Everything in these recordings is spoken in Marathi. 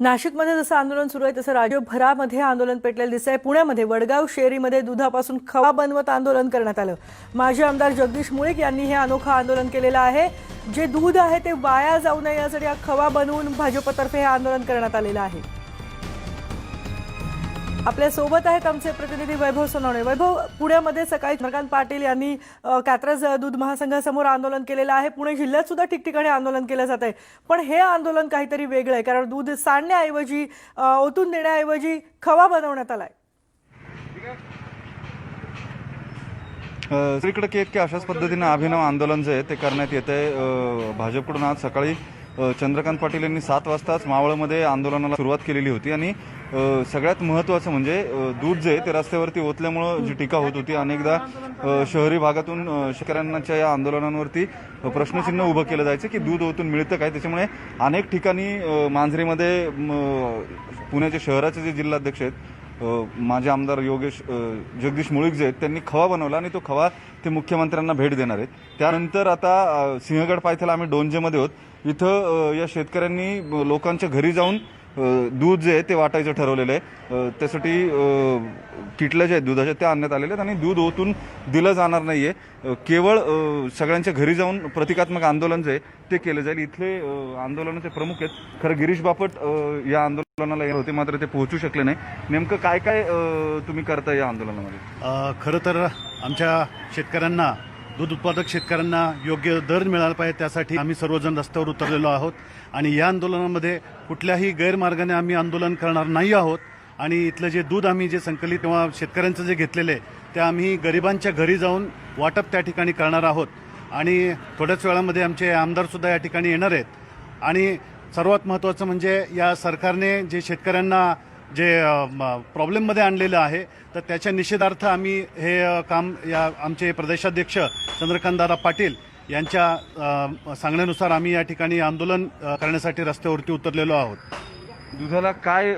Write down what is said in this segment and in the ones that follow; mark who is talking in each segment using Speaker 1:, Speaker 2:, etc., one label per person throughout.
Speaker 1: नाशिकमध्ये जसं आंदोलन सुरू आहे तसं राज्यभरामध्ये आंदोलन पेटलेलं दिसतंय. पुण्यामध्ये वडगाव शेरीमध्ये दुधापासून खवा बनवत आंदोलन करण्यात आलं. माजी आमदार जगदीश मुळीक यांनी हे अनोखं आंदोलन केलेलं आहे. जे दूध आहे ते वाया जाऊ नये यासाठी हा खवा बनवून भाजपतर्फे हे आंदोलन करण्यात आलेलं आहे. आपल्यासोबत आहेत आमचे प्रतिनिधी वैभव सोनवणे. वैभव पुण्यामध्ये सकाळी चंद्रकांत पाटील यांनी कात्रज दूध महासंघासमोर आंदोलन केलेलं आहे. पुणे जिल्ह्यात सुद्धा ठिकठिकाणी आंदोलन केलं जात आहे. पण हे आंदोलन काहीतरी वेगळं आहे कारण दूध सांडण्याऐवजी ओतून देण्याऐवजी खवा बनवण्यात आलाय.
Speaker 2: दुसरीकडे की अशाच पद्धतीनं अभिनव आंदोलन जे आहे ते करण्यात येत आहे भाजपकडून आज सकाळी चंद्रकांत पाटील यांनी सात वाजताच मावळमध्ये आंदोलनाला सुरुवात केलेली होती आणि सगळ्यात महत्त्वाचं म्हणजे दूध जे ते रस्त्यावरती ओतल्यामुळं जी टीका होत होती अनेकदा शहरी भागातून शेतकऱ्यांच्या या आंदोलनांवरती प्रश्नचिन्ह उभं केलं जायचं की दूध ओतून मिळतं काय? त्याच्यामुळे अनेक ठिकाणी मांजरीमध्ये पुण्याचे शहराचे जे जिल्हाध्यक्ष आहेत माझे आमदार योगेश जगदीश मुळीक जे आहेत त्यांनी खवा बनवला आणि तो खवा ते मुख्यमंत्र्यांना भेट देणार आहेत. त्यानंतर आता सिंहगड पायथ्याला आम्ही डोंजेमध्ये होत इथं या शेतकऱ्यांनी लोकांच्या घरी जाऊन दूध जे आहे ते वाटायचं ठरवलेलं आहे. त्यासाठी अ, किटल्या ज्या आहेत दुधाच्या त्या आणण्यात आलेल्या आहेत आणि दूध ओतून दिलं जाणार नाही आहे केवळ सगळ्यांच्या घरी जाऊन प्रतिकात्मक आंदोलन जे आहे ते केलं जाईल. इथले आंदोलनाचे प्रमुख आहेत. खरं गिरीश बापट या आंदोलन आंदोलनाला होते मात्र ते पोहोचू शकले नाही. नेमकं काय काय तुम्ही करता या आंदोलनामध्ये?
Speaker 3: खरं तर आमच्या शेतकऱ्यांना दूध उत्पादक शेतकऱ्यांना योग्य दर मिळाला पाहिजे त्यासाठी आम्ही सर्वजण रस्त्यावर उतरलेलो आहोत. आणि या आंदोलनामध्ये कुठल्याही गैरमार्गाने आम्ही आंदोलन करणार नाही आहोत. आणि इथलं जे दूध आम्ही जे संकलित किंवा शेतकऱ्यांचं जे घेतलेलं आहे ते आम्ही गरिबांच्या घरी जाऊन वाटप त्या ठिकाणी करणार आहोत. आणि थोड्याच वेळामध्ये आमचे आमदारसुद्धा या ठिकाणी येणार आहेत. आणि सर्वात महत्त्वाचं म्हणजे या सरकारने जे शेतकऱ्यांना जे प्रॉब्लेममध्ये आणलेलं आहे तर त्याच्या निषेधार्थ आम्ही हे काम या आमचे प्रदेशाध्यक्ष चंद्रकांतदादा पाटील यांच्या सांगण्यानुसार आम्ही या ठिकाणी आंदोलन करण्यासाठी रस्त्यावरती उतरलेलो आहोत.
Speaker 2: दुधाला काय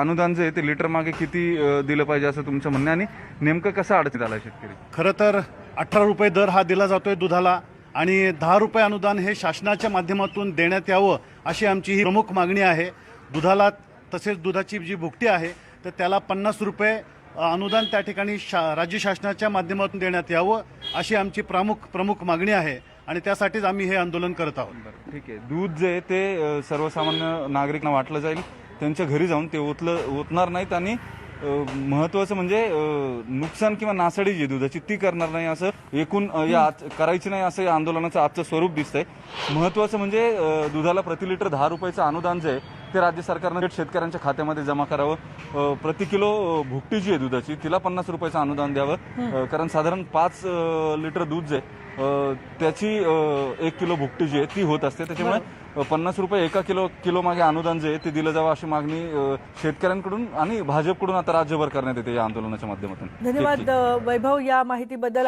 Speaker 2: अनुदान जे आहे ते लिटर मागे किती दिलं पाहिजे असं तुमचं म्हणणं आणि नेमकं कसं अडचणीत आला शेतकरी?
Speaker 3: खरं तर अठरा रुपये दर हा दिला जातोय दुधाला. आणि दहा रुपये अनुदान हे शासनाच्या माध्यमातून देण्यात यावं अशी आमची ही प्रमुख मागणी आहे. दुधाला तसेच दुधाची जी भुकटी आहे तर त्याला पन्नास रुपये अनुदान त्या ठिकाणी शा राज्य शासनाच्या माध्यमातून देण्यात यावं अशी आमची प्रमुख प्रमुख मागणी आहे आणि त्यासाठीच आम्ही हे आंदोलन करत आहोत.
Speaker 2: ठीक आहे. दूध जे आहे ते सर्वसामान्य नागरिकांना वाटलं जाईल. त्यांच्या घरी जाऊन ते ओतलं ओतणार नाहीत आणि महत्वाचं म्हणजे नुकसान किंवा नासाडी जी दुधाची ती करणार नाही असं एकूण या आज- करायची नाही असं या आंदोलनाचं आजचं स्वरूप दिसतंय. महत्वाचं म्हणजे दुधाला प्रति लिटर दहा रुपयाचं अनुदान जे आहे ते राज्य सरकारनं थेट शेतकऱ्यांच्या खात्यामध्ये जमा करावं. प्रति किलो भुकटी जी आहे दुधाची तिला पन्नास रुपयाचं अनुदान द्यावं. कारण साधारण पाच लिटर दूध जे त्याची एक किलो भुकटी जी आहे ती होत असते. त्याच्यामुळे पन्नास रुपये एका किलो किलो मागे अनुदान जे आहे ते दिलं जावं अशी मागणी शेतकऱ्यांकडून आणि भाजपकडून आता राज्यभर करण्यात येते या आंदोलनाच्या माध्यमातून.
Speaker 1: धन्यवाद वैभव या माहितीबद्दल